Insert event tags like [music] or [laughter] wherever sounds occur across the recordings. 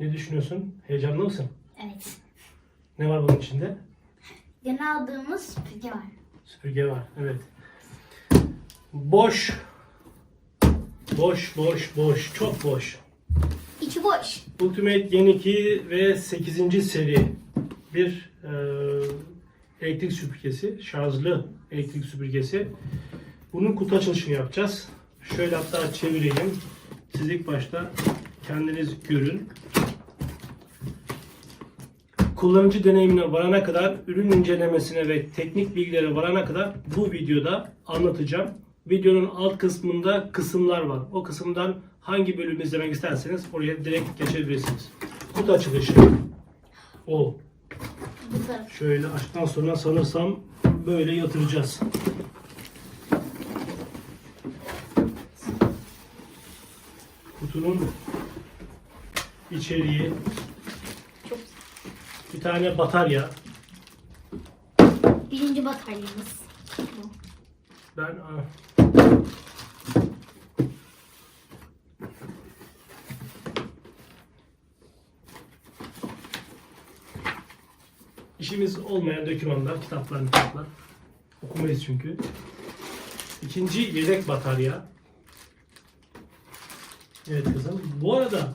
Ne düşünüyorsun? Heyecanlı mısın? Evet. Ne var bunun içinde? Yeni aldığımız süpürge var. Süpürge var. Evet. Boş. Boş, boş, boş. Çok boş. İçi boş. Ultimate Gen 2 ve 8. seri bir e, elektrik süpürgesi, şarjlı elektrik süpürgesi. Bunun kutu açılışını yapacağız. Şöyle hatta çevireyim. Siz ilk başta kendiniz görün. Kullanıcı deneyimine varana kadar, ürün incelemesine ve teknik bilgilere varana kadar bu videoda anlatacağım. Videonun alt kısmında kısımlar var. O kısımdan hangi bölümü izlemek isterseniz oraya direkt geçebilirsiniz. Kutu açılışı. O. Şöyle açtıktan sonra sanırsam böyle yatıracağız. Kutunun içeriği bir tane batarya. Birinci bataryamız. Ben işimiz olmayan dokümanlar, kitaplar, kitaplar. Okumayız çünkü. İkinci yedek batarya. Evet kızım. Bu arada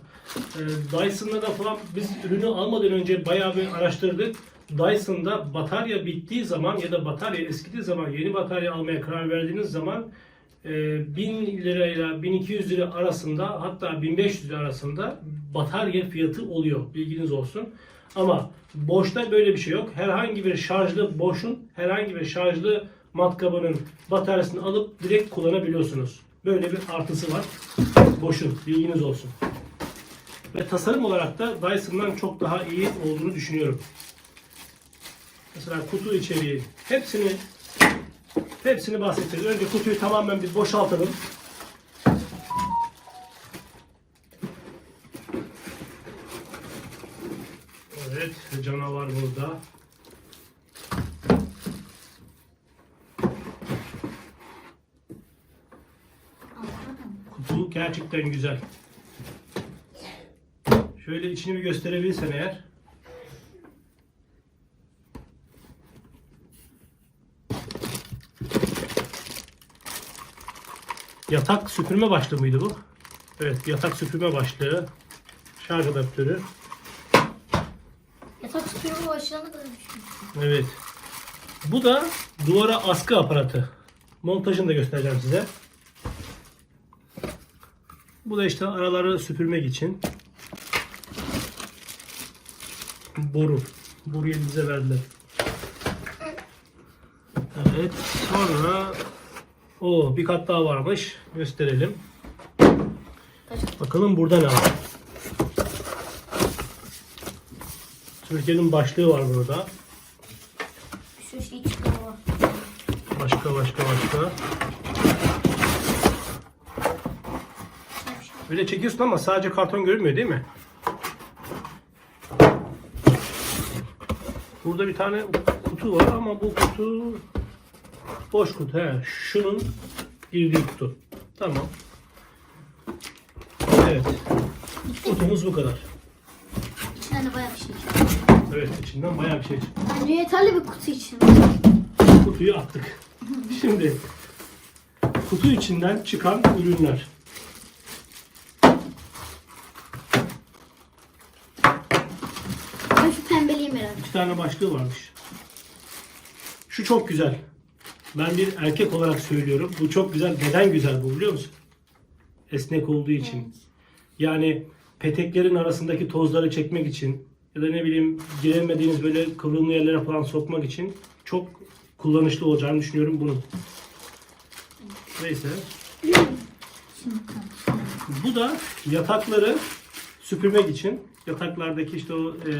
Dyson'da da falan biz ürünü almadan önce bayağı bir araştırdık. Dyson'da batarya bittiği zaman ya da batarya eskidiği zaman yeni batarya almaya karar verdiğiniz zaman e, 1000 lirayla 1200 lira arasında hatta 1500 lira arasında batarya fiyatı oluyor. Bilginiz olsun. Ama boşta böyle bir şey yok. Herhangi bir şarjlı boşun herhangi bir şarjlı matkabının bataryasını alıp direkt kullanabiliyorsunuz. Böyle bir artısı var. Boşun. Bilginiz olsun. Ve tasarım olarak da Dyson'dan çok daha iyi olduğunu düşünüyorum. Mesela kutu içeriği hepsini hepsini bahsedeceğiz. Önce kutuyu tamamen bir boşaltalım. Evet, canavar burada. Kutu gerçekten güzel. Şöyle içini bir gösterebilirsen eğer. Yatak süpürme başlığı mıydı bu? Evet, yatak süpürme başlığı. Şarj adaptörü. Yatak süpürge başlarına kadar düşmüş. Evet. Bu da duvara askı aparatı. Montajını da göstereceğim size. Bu da işte araları süpürmek için. Boru. Boruyu bize verdiler. Evet. Sonra o bir kat daha varmış. Gösterelim. Bakalım burada ne var. Türkiye'nin başlığı var burada. şu şey. Başka başka başka. Böyle çekiyorsun ama sadece karton görünmüyor değil mi? Burada bir tane kutu var ama bu kutu boş kutu. He, şunun girdiği kutu. Tamam. Evet. Kutumuz bu kadar. İçinden de bayağı bir şey çıkıyor. Evet içinden bayağı bir şey çıktı. Bence yeterli bir kutu için. Kutuyu attık. Şimdi kutu içinden çıkan ürünler. Ben şu pembeliği merak ediyorum. İki tane başlığı varmış. Şu çok güzel. Ben bir erkek olarak söylüyorum. Bu çok güzel. Neden güzel bu biliyor musun? Esnek olduğu için. Evet. Yani peteklerin arasındaki tozları çekmek için ya da ne bileyim giremediğiniz böyle kıvrımlı yerlere falan sokmak için çok kullanışlı olacağını düşünüyorum bunun. Neyse. Bu da yatakları süpürmek için. Yataklardaki işte o e,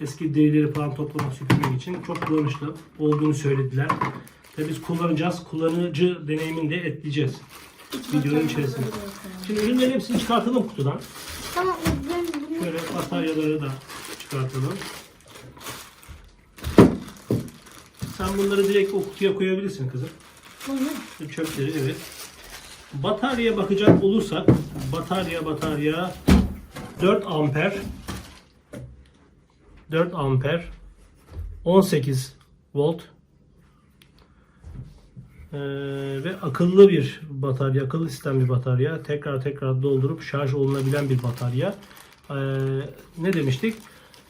eski derileri falan toplamak süpürmek için çok kullanışlı olduğunu söylediler. Ve biz kullanacağız. Kullanıcı deneyimini de ekleyeceğiz. Videonun içerisinde. Şimdi ürünlerin hepsini çıkartalım kutudan. Tamam ben bunu Şöyle bataryaları da çıkartalım. Sen bunları direkt o kutuya koyabilirsin kızım. bunu Çöpleri evet. Bataryaya bakacak olursak batarya batarya 4 amper 4 amper 18 volt Ee, ve akıllı bir batarya, akıllı sistem bir batarya. Tekrar tekrar doldurup şarj olunabilen bir batarya. Ee, ne demiştik?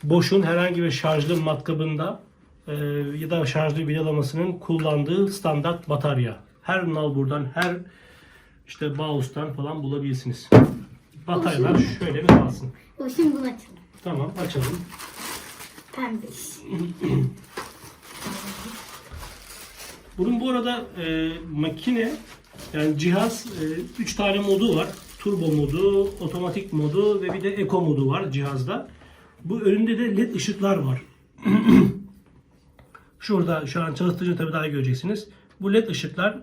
Boş'un herhangi bir şarjlı matkabında e, ya da şarjlı vidalamasının kullandığı standart batarya. Her nalburdan, her işte Bauhaus'tan falan bulabilirsiniz. Bataryalar şöyle bir kalsın. Şimdi bunu açalım. Tamam açalım. Pembe. [clears throat] Bunun bu arada e, makine yani cihaz 3 tane modu var. Turbo modu, otomatik modu ve bir de eco modu var cihazda. Bu önünde de led ışıklar var. [clears throat] Şurada şu an çalıştırınca tabii daha göreceksiniz. Bu led ışıklar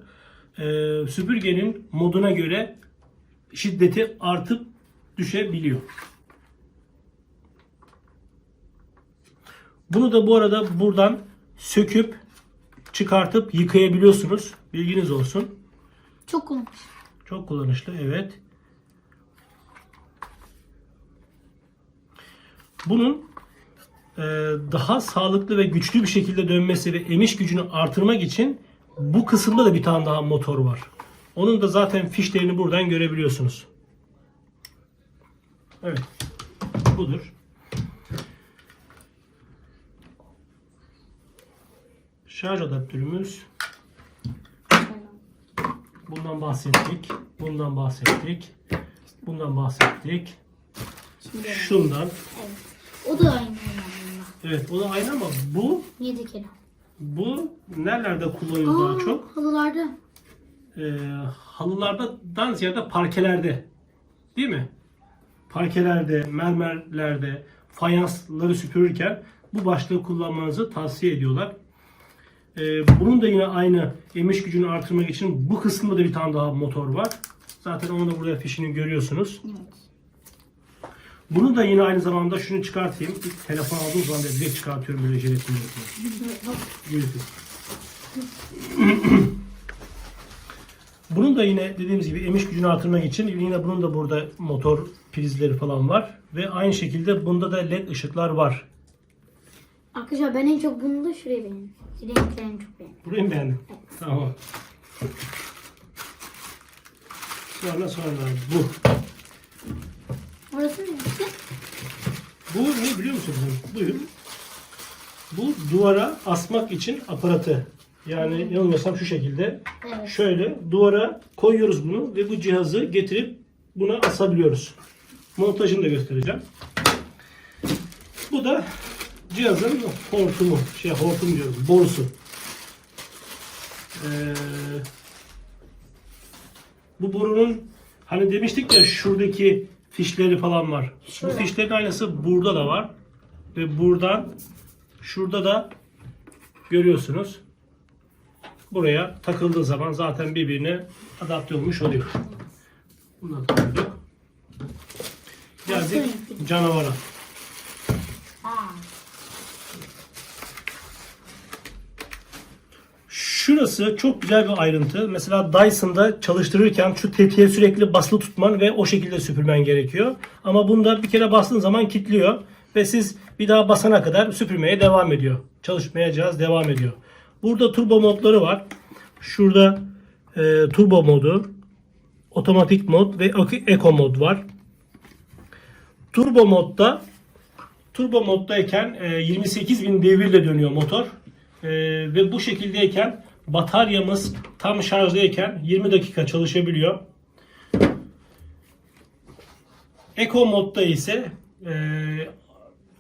e, süpürgenin moduna göre şiddeti artıp düşebiliyor. Bunu da bu arada buradan söküp çıkartıp yıkayabiliyorsunuz. Bilginiz olsun. Çok kullanmış. Çok kullanışlı evet. Bunun e, daha sağlıklı ve güçlü bir şekilde dönmesi ve emiş gücünü artırmak için bu kısımda da bir tane daha motor var. Onun da zaten fişlerini buradan görebiliyorsunuz. Evet. Budur. Şarj adaptörümüz. Bundan bahsettik. Bundan bahsettik. Bundan bahsettik. Şimdi evet. Şundan. O da aynı. Evet o da aynı ama bu 7 kilo. bu nerelerde kullanılıyor daha çok? halılarda. Ee, halılardan ziyade parkelerde. Değil mi? Parkelerde, mermerlerde, fayansları süpürürken bu başlığı kullanmanızı tavsiye ediyorlar. Ee, bunun da yine aynı emiş gücünü artırmak için bu kısmında da bir tane daha motor var. Zaten onu da burada fişini görüyorsunuz. Evet. Bunu da yine aynı zamanda şunu çıkartayım. İlk telefon aldığım zaman da direkt çıkartıyorum böyle jelatini. [clears throat] Bunun da yine dediğimiz gibi emiş gücünü artırmak için yine bunun da burada motor prizleri falan var. Ve aynı şekilde bunda da led ışıklar var. Arkadaşlar ben en çok bunu da şuraya beğendim. Renklerini çok beğendim. Burayı mı beğendin? Tamam. Sonra sonra bu. Orası ne? Bu ne biliyor musunuz? Buyur. Bu duvara asmak için aparatı. Yani yanılmıyorsam şu şekilde. Evet. Şöyle duvara koyuyoruz bunu ve bu cihazı getirip buna asabiliyoruz. Montajını da göstereceğim. Bu da cihazın hortumu. Şey hortum diyorum. Borusu. Ee, bu borunun hani demiştik ya şuradaki fişleri falan var. Şurada. Bu fişlerin aynısı burada da var. Ve buradan şurada da görüyorsunuz. Buraya takıldığı zaman zaten birbirine adapte olmuş oluyor. Bunu da koyduk. Geldik canavara. Şurası çok güzel bir ayrıntı. Mesela Dyson'da çalıştırırken şu tetiğe sürekli basılı tutman ve o şekilde süpürmen gerekiyor. Ama bunda bir kere bastığın zaman kilitliyor ve siz bir daha basana kadar süpürmeye devam ediyor. Çalışmaya cihaz devam ediyor. Burada turbo modları var. Şurada e, turbo modu, otomatik mod ve eco mod var. Turbo modda Turbo moddayken e, 28.000 devirle dönüyor motor. E, ve bu şekildeyken bataryamız tam şarjdayken 20 dakika çalışabiliyor. Eco modda ise e,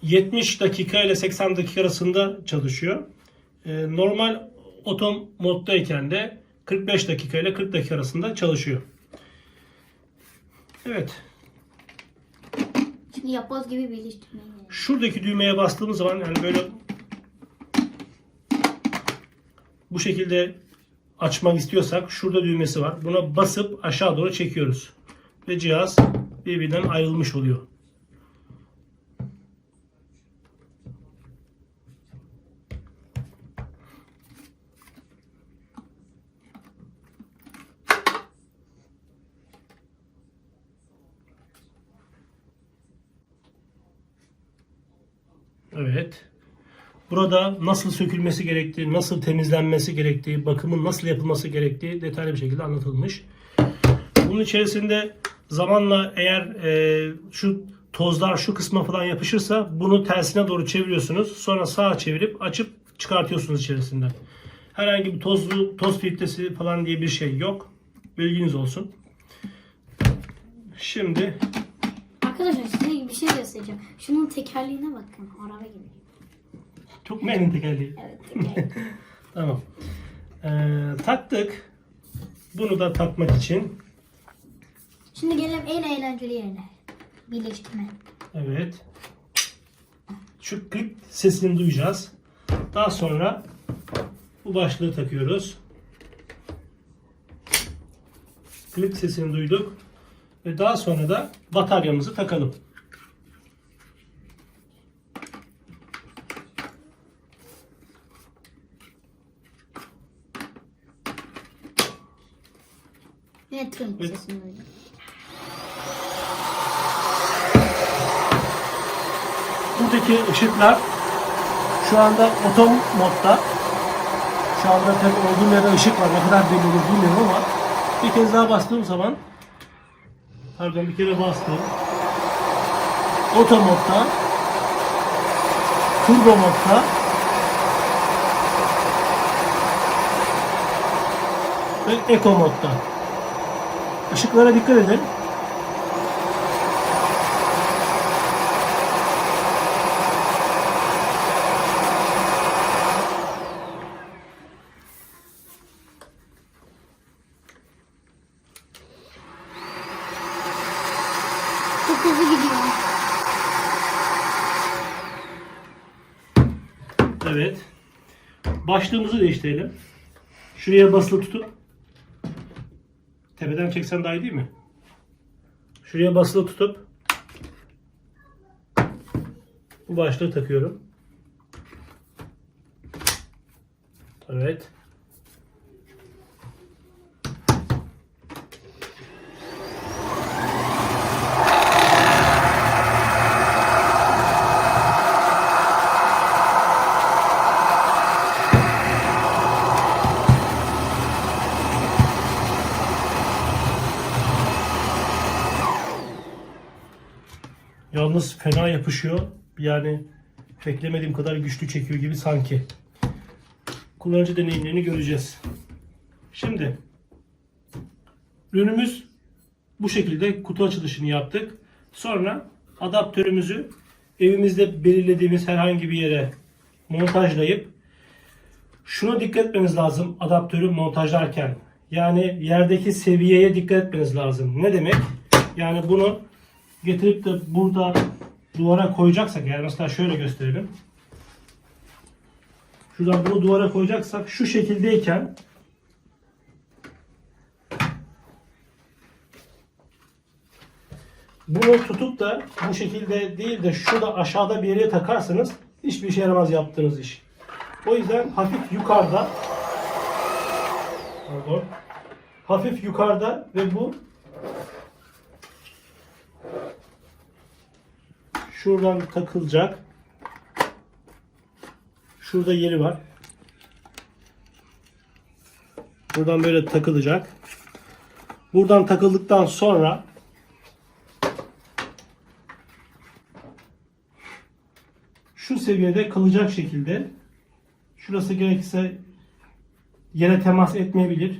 70 dakika ile 80 dakika arasında çalışıyor. E, normal otom moddayken de 45 dakika ile 40 dakika arasında çalışıyor. Evet. Şimdi yapboz gibi birleştirmeye gerek. Şuradaki düğmeye bastığımız zaman yani böyle bu şekilde açmak istiyorsak şurada düğmesi var. Buna basıp aşağı doğru çekiyoruz. Ve cihaz birbirinden ayrılmış oluyor. Evet. Burada nasıl sökülmesi gerektiği, nasıl temizlenmesi gerektiği, bakımın nasıl yapılması gerektiği detaylı bir şekilde anlatılmış. Bunun içerisinde zamanla eğer e, şu tozlar şu kısma falan yapışırsa bunu tersine doğru çeviriyorsunuz. Sonra sağa çevirip açıp çıkartıyorsunuz içerisinden. Herhangi bir tozlu, toz filtresi falan diye bir şey yok. Bilginiz olsun. Şimdi Arkadaşlar size bir şey göstereceğim. Şunun tekerleğine bakın. Araba gibi. Memnun tekerleği. Evet. [laughs] Tamam. Ee, taktık. Bunu da takmak için. Şimdi gelelim en eğlenceli yerine. Birleştirme. Evet. Şu klik sesini duyacağız. Daha sonra bu başlığı takıyoruz. Klik sesini duyduk. Ve daha sonra da bataryamızı takalım. Evet. sesini duydum. Buradaki ışıklar şu anda otom modda. Şu anda tabii olduğum yerde ışık var. Ne kadar belli olur bilmiyorum ama bir kez daha bastığım zaman pardon bir kere bastım. Oto modda turbo modda ve eco modda. Işıklara dikkat edin. Çok hızlı gidiyor. Evet. Başlığımızı değiştirelim. Şuraya basılı tutup tepeden çeksen daha iyi değil mi? Şuraya basılı tutup bu başlığı takıyorum. Evet. Yalnız fena yapışıyor. Yani beklemediğim kadar güçlü çekiyor gibi sanki. Kullanıcı deneyimlerini göreceğiz. Şimdi ürünümüz bu şekilde kutu açılışını yaptık. Sonra adaptörümüzü evimizde belirlediğimiz herhangi bir yere montajlayıp şuna dikkat etmeniz lazım adaptörü montajlarken. Yani yerdeki seviyeye dikkat etmeniz lazım. Ne demek? Yani bunu getirip de burada duvara koyacaksak yani mesela şöyle gösterelim. Şuradan bunu duvara koyacaksak şu şekildeyken bunu tutup da bu şekilde değil de şurada aşağıda bir yere takarsanız hiçbir işe yaramaz yaptığınız iş. O yüzden hafif yukarıda pardon, hafif yukarıda ve bu şuradan takılacak. Şurada yeri var. Buradan böyle takılacak. Buradan takıldıktan sonra şu seviyede kalacak şekilde şurası gerekirse yere temas etmeyebilir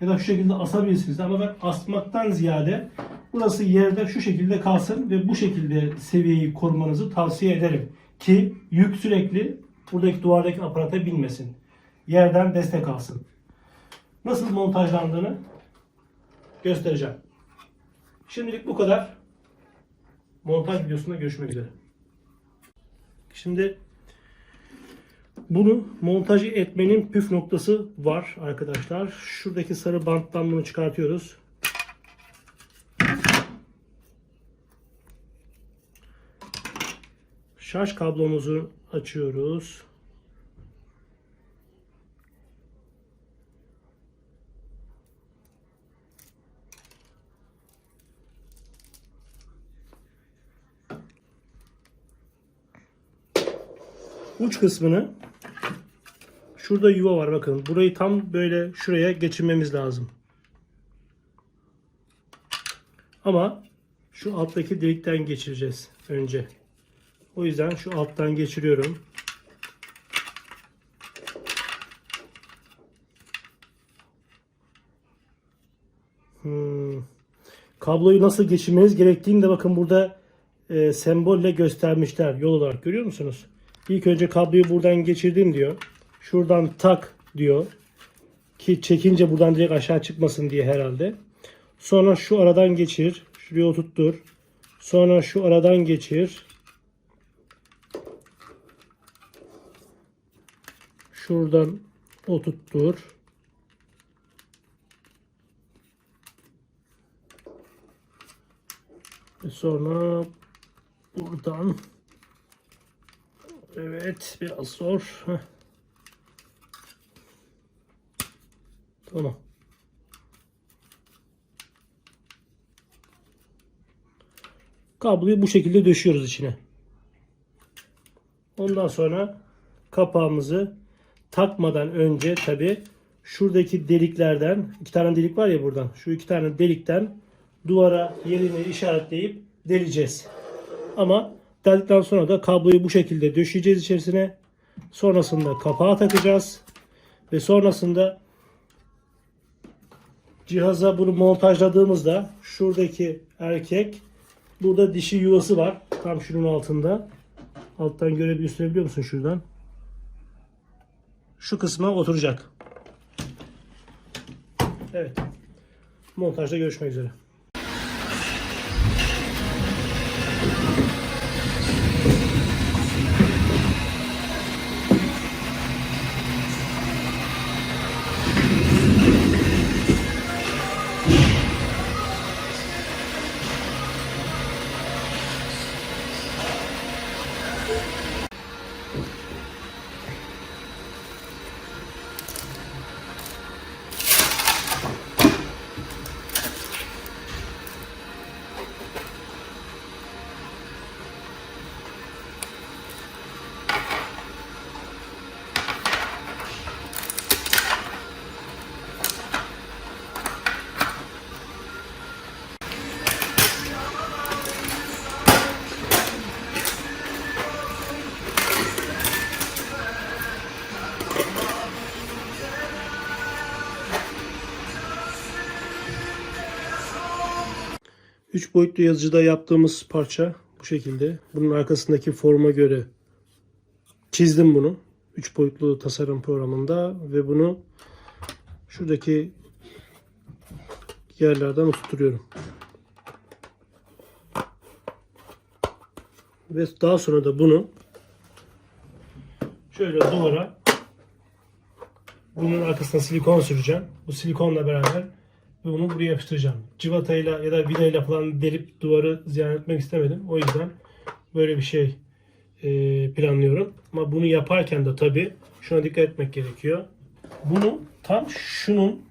ya da şu şekilde asabilirsiniz ama ben asmaktan ziyade burası yerde şu şekilde kalsın ve bu şekilde seviyeyi korumanızı tavsiye ederim ki yük sürekli buradaki duvardaki aparata binmesin. Yerden destek alsın. Nasıl montajlandığını göstereceğim. Şimdilik bu kadar. Montaj videosunda görüşmek üzere. Şimdi bunu montaj etmenin püf noktası var arkadaşlar. Şuradaki sarı banttan bunu çıkartıyoruz. Şarj kablomuzu açıyoruz. uç kısmını şurada yuva var bakın. Burayı tam böyle şuraya geçirmemiz lazım. Ama şu alttaki delikten geçireceğiz önce. O yüzden şu alttan geçiriyorum. Hmm. Kabloyu nasıl geçirmeniz gerektiğini de bakın burada e, sembolle göstermişler yol olarak görüyor musunuz? İlk önce kabloyu buradan geçirdim diyor. Şuradan tak diyor. Ki çekince buradan direkt aşağı çıkmasın diye herhalde. Sonra şu aradan geçir. Şuraya oturttur. Sonra şu aradan geçir. Şuradan oturttur. Ve sonra buradan evet biraz zor. Tamam. Kabloyu bu şekilde döşüyoruz içine. Ondan sonra kapağımızı takmadan önce tabi şuradaki deliklerden iki tane delik var ya buradan şu iki tane delikten duvara yerini işaretleyip deleceğiz. Ama deldikten sonra da kabloyu bu şekilde döşeyeceğiz içerisine. Sonrasında kapağı takacağız. Ve sonrasında cihaza bunu montajladığımızda şuradaki erkek burada dişi yuvası var. Tam şunun altında. Alttan görebiliyor musun şuradan? Şu kısma oturacak. Evet. Montajda görüşmek üzere. Üç boyutlu yazıcıda yaptığımız parça bu şekilde. Bunun arkasındaki forma göre çizdim bunu. Üç boyutlu tasarım programında ve bunu şuradaki yerlerden oturtuyorum. Ve daha sonra da bunu şöyle duvara bunun arkasına silikon süreceğim. Bu silikonla beraber ve bunu buraya yapıştıracağım. Civatayla ya da vidayla falan delip duvarı ziyan etmek istemedim. O yüzden böyle bir şey e, planlıyorum. Ama bunu yaparken de tabii şuna dikkat etmek gerekiyor. Bunu tam şunun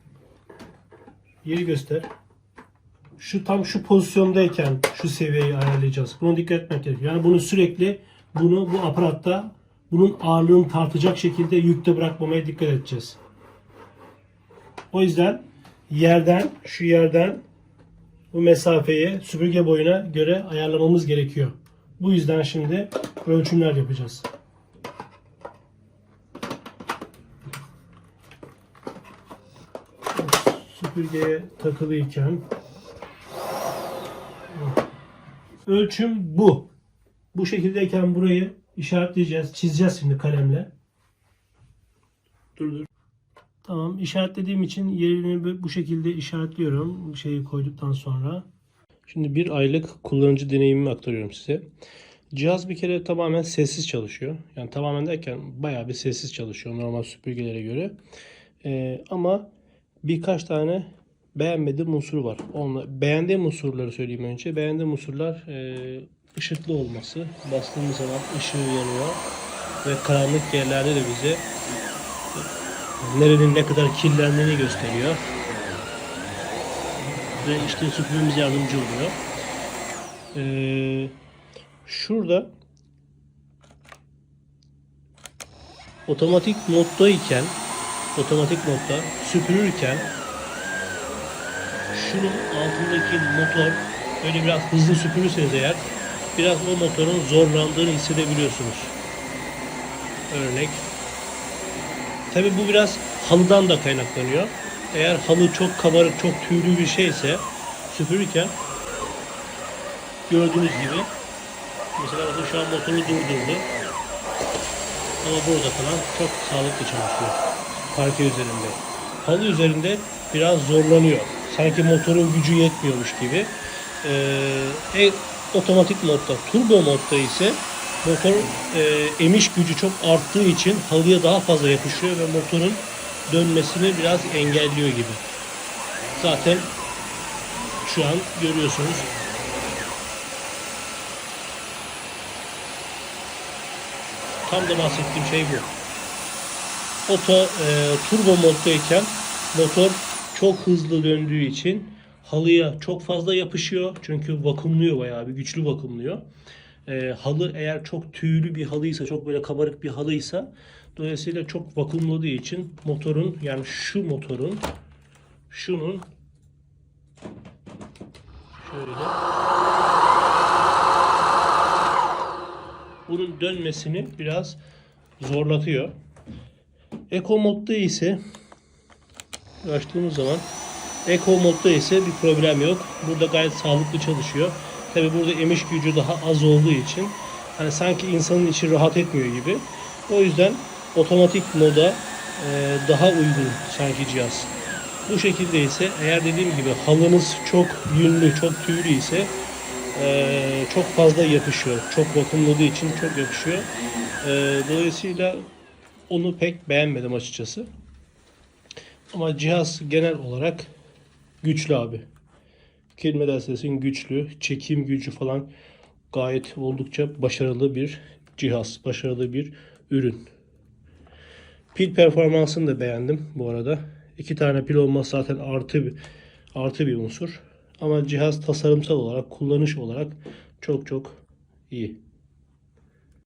yeri göster. Şu tam şu pozisyondayken şu seviyeyi ayarlayacağız. Buna dikkat etmek gerekiyor. Yani bunu sürekli bunu bu aparatta bunun ağırlığını tartacak şekilde yükte bırakmamaya dikkat edeceğiz. O yüzden yerden şu yerden bu mesafeyi süpürge boyuna göre ayarlamamız gerekiyor. Bu yüzden şimdi ölçümler yapacağız. Süpürgeye takılıyken ölçüm bu. Bu şekildeyken burayı işaretleyeceğiz. Çizeceğiz şimdi kalemle. Dur dur. Tamam işaretlediğim için yerini bu- şekilde işaretliyorum. Şeyi koyduktan sonra. Şimdi bir aylık kullanıcı deneyimimi aktarıyorum size. Cihaz bir kere tamamen sessiz çalışıyor. Yani tamamen derken bayağı bir sessiz çalışıyor normal süpürgelere göre. Ee, ama birkaç tane beğenmediğim unsur var. Onla, beğendiğim unsurları söyleyeyim önce. Beğendiğim unsurlar e, ışıklı olması. Bastığımız zaman ışığı yanıyor. Ve karanlık yerlerde de bize nerenin ne kadar kirlendiğini gösteriyor. Ve işte süpürmemiz yardımcı oluyor. Ee, şurada otomatik moddayken otomatik modda süpürürken şunun altındaki motor böyle biraz hızlı süpürürseniz eğer biraz o motorun zorlandığını hissedebiliyorsunuz. Örnek. Tabi bu biraz halıdan da kaynaklanıyor. Eğer halı çok kabarık, çok tüylü bir şeyse süpürürken gördüğünüz gibi mesela bakın şu an motoru durdurdu. Ama burada falan çok sağlıklı çalışıyor. Parke üzerinde. Halı üzerinde biraz zorlanıyor. Sanki motorun gücü yetmiyormuş gibi. Ee, e, otomatik modda, turbo modda ise motor e, emiş gücü çok arttığı için halıya daha fazla yapışıyor ve motorun dönmesini biraz engelliyor gibi. Zaten şu an görüyorsunuz. Tam da bahsettiğim şey bu. Oto e, turbo moddayken motor çok hızlı döndüğü için halıya çok fazla yapışıyor. Çünkü vakumluyor bayağı bir güçlü vakumluyor. E, halı eğer çok tüylü bir halıysa, çok böyle kabarık bir halıysa dolayısıyla çok vakumladığı için motorun yani şu motorun şunun şöyle bunun dönmesini biraz zorlatıyor. Eco modda ise açtığımız zaman Eco modda ise bir problem yok. Burada gayet sağlıklı çalışıyor. Tabi burada emiş gücü daha az olduğu için hani sanki insanın içi rahat etmiyor gibi. O yüzden otomatik moda e, daha uygun sanki cihaz. Bu şekilde ise eğer dediğim gibi halınız çok yünlü, çok tüylü ise e, çok fazla yapışıyor. Çok vakumladığı için çok yapışıyor. E, dolayısıyla onu pek beğenmedim açıkçası. Ama cihaz genel olarak güçlü abi. Kelimeden sesin güçlü, çekim gücü falan gayet oldukça başarılı bir cihaz, başarılı bir ürün. Pil performansını da beğendim bu arada. İki tane pil olması zaten artı bir, artı bir unsur. Ama cihaz tasarımsal olarak, kullanış olarak çok çok iyi.